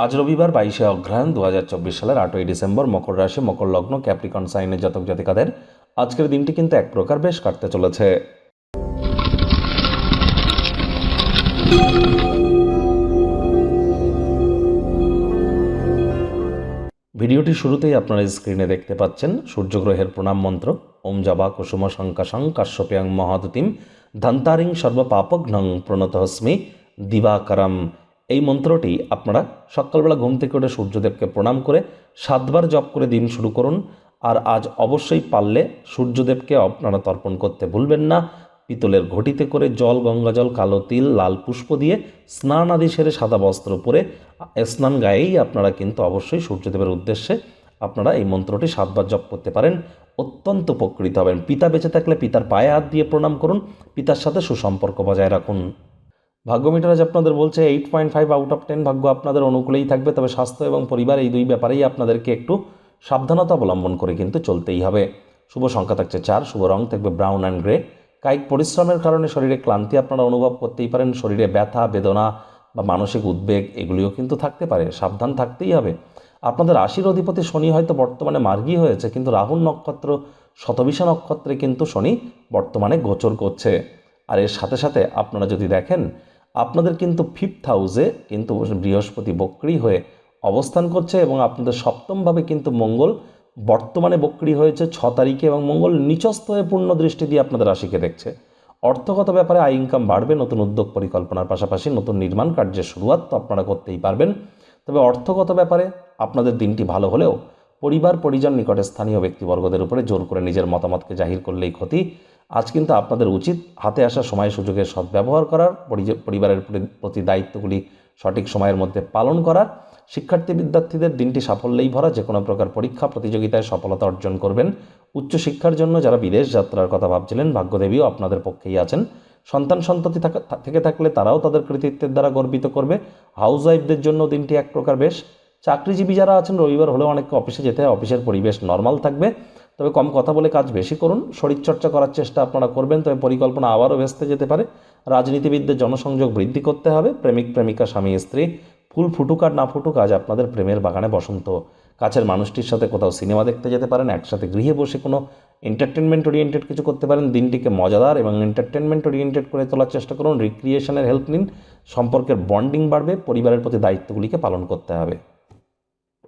আজ রবিবার বাইশে অগ্রহায়ণ দু সালের আটই ডিসেম্বর মকর রাশি, মকর লগ্ন, ক্যাপ্রিকন সাইনের জাতক জাতিকাদের আজকের দিনটি কিন্তু এক প্রকার বেশ কাটতে চলেছে। ভিডিওটি শুরুতেই আপনারা স্ক্রিনে দেখতে পাচ্ছেন সূর্যগ্রহের প্রণাম মন্ত্র। ওম জবা কুসুম শঙ্কাশং কাশ্যপ্যাং মহাদতিম ধন্তারিং সর্বপাপঘ্নং প্রণতহস্মি দিবাকরম। এই মন্ত্রটি আপনারা সকালবেলা ঘুম থেকে উঠে সূর্যদেবকে প্রণাম করে সাতবার জপ করে দিন শুরু করুন। আর আজ অবশ্যই পারলে সূর্যদেবকে আপনারা তর্পণ করতে ভুলবেন না। পিতলের ঘটিতে করে জল, গঙ্গাজল, কালো তিল, লাল পুষ্প দিয়ে স্নান আদি সেরে সাদা বস্ত্র পরে স্নান গায়েই আপনারা কিন্তু অবশ্যই সূর্যদেবের উদ্দেশ্যে আপনারা এই মন্ত্রটি সাতবার জপ করতে পারেন। অত্যন্ত উপকৃত হবেন। পিতা বেঁচে থাকলে পিতার পায়ে হাত দিয়ে প্রণাম করুন। পিতার সাথে সুসম্পর্ক বজায় রাখুন। ভাগ্য মিটার আজ আপনাদের বলছে eight point five out of ten ভাগ্য আপনাদের অনুকূলেই থাকবে, তবে স্বাস্থ্য এবং পরিবার এই দুই ব্যাপারেই আপনাদেরকে একটু সাবধানতা অবলম্বন করে কিন্তু চলতেই হবে। শুভ সংখ্যা থাকছে চার, শুভ রং থাকবে ব্রাউন অ্যান্ড গ্রে কায়িক পরিশ্রমের কারণে শরীরে ক্লান্তি আপনারা অনুভব করতেই পারেন, শরীরে ব্যথা, বেদনা বা মানসিক উদ্বেগ এগুলিও কিন্তু থাকতে পারে, সাবধান থাকতেই হবে। আপনাদের রাশির অধিপতি শনি হয়তো বর্তমানে মার্গী হয়েছে, কিন্তু রাহুল নক্ষত্র, শতবিশা নক্ষত্রে কিন্তু শনি বর্তমানে গোচর করছে। আর এর সাথে সাথে আপনারা যদি দেখেন আপনাদের কিন্তু ফিফথ হাউসে কিন্তু বৃহস্পতি বক্রি হয়ে অবস্থান করছে এবং আপনাদের সপ্তমভাবে কিন্তু মঙ্গল বর্তমানে বক্রি হয়েছে ছ তারিখে এবং মঙ্গল নিচস্থ হয়ে পূর্ণ দৃষ্টি দিয়ে আপনাদের রাশিকে দেখছে। অর্থগত ব্যাপারে আয় ইনকাম বাড়বে, নতুন উদ্যোগ পরিকল্পনার পাশাপাশি নতুন নির্মাণ কার্যের শুরুয়াত তো আপনারা করতেই পারবেন। তবে অর্থগত ব্যাপারে আপনাদের দিনটি ভালো হলেও পরিবার, পরিজন নিকটে স্থানীয় ব্যক্তিবর্গদের উপরে জোর করে নিজের মতামতকে জাহির করলেই ক্ষতি। আজ কিন্তু আপনাদের উচিত হাতে আসা সময় সুযোগের সদ্ব্যবহার করার পরিবারের প্রতি- দায়িত্বগুলি সঠিক সময়ের মধ্যে পালন করার। শিক্ষার্থী বিদ্যার্থীদের দিনটি সাফল্যেই ভরা, যে কোনো প্রকার পরীক্ষা, প্রতিযোগিতায় সফলতা অর্জন করবেন। উচ্চশিক্ষার জন্য যারা বিদেশ যাত্রার কথা ভাবছিলেন, ভাগ্যদেবীও আপনাদের পক্ষেই আছেন। সন্তান সন্ততি থাকা- থেকে থাকলে তারাও তাদের কৃতিত্বের দ্বারা গর্বিত করবে। হাউস ওয়াইফদের জন্য দিনটি এক প্রকার বেশ। চাকরিজীবী যারা আছেন, রবিবার হলেও অনেককে অফিসে যেতে অফিসের পরিবেশ নর্মাল থাকবে। তবে কম কথা বলে কাজ বেশি করুন। শরীরচর্চা করার চেষ্টা আপনারা করবেন, তবে পরিকল্পনা আবারও ভেস্তে যেতে পারে। রাজনীতিবিদদের জনসংযোগ বৃদ্ধি করতে হবে। প্রেমিক, প্রেমিকা, স্বামী, স্ত্রী, ফুল ফুটুক আর না ফুটুক, আজ আপনাদের প্রেমের বাগানে বসন্ত। কাছের মানুষটির সাথে কোথাও সিনেমা দেখতে যেতে পারেন, একসাথে গৃহে বসে কোনো এন্টারটেনমেন্ট ওরিয়েন্টেড কিছু করতে পারেন। দিনটিকে মজাদার এবং এন্টারটেনমেন্ট ওরিয়েন্টেড করে তোলার চেষ্টা করুন। রিক্রিয়েশনের হেল্প নিন। সম্পর্কের বন্ডিং বাড়বে। পরিবারের প্রতি দায়িত্বগুলিকে পালন করতে হবে।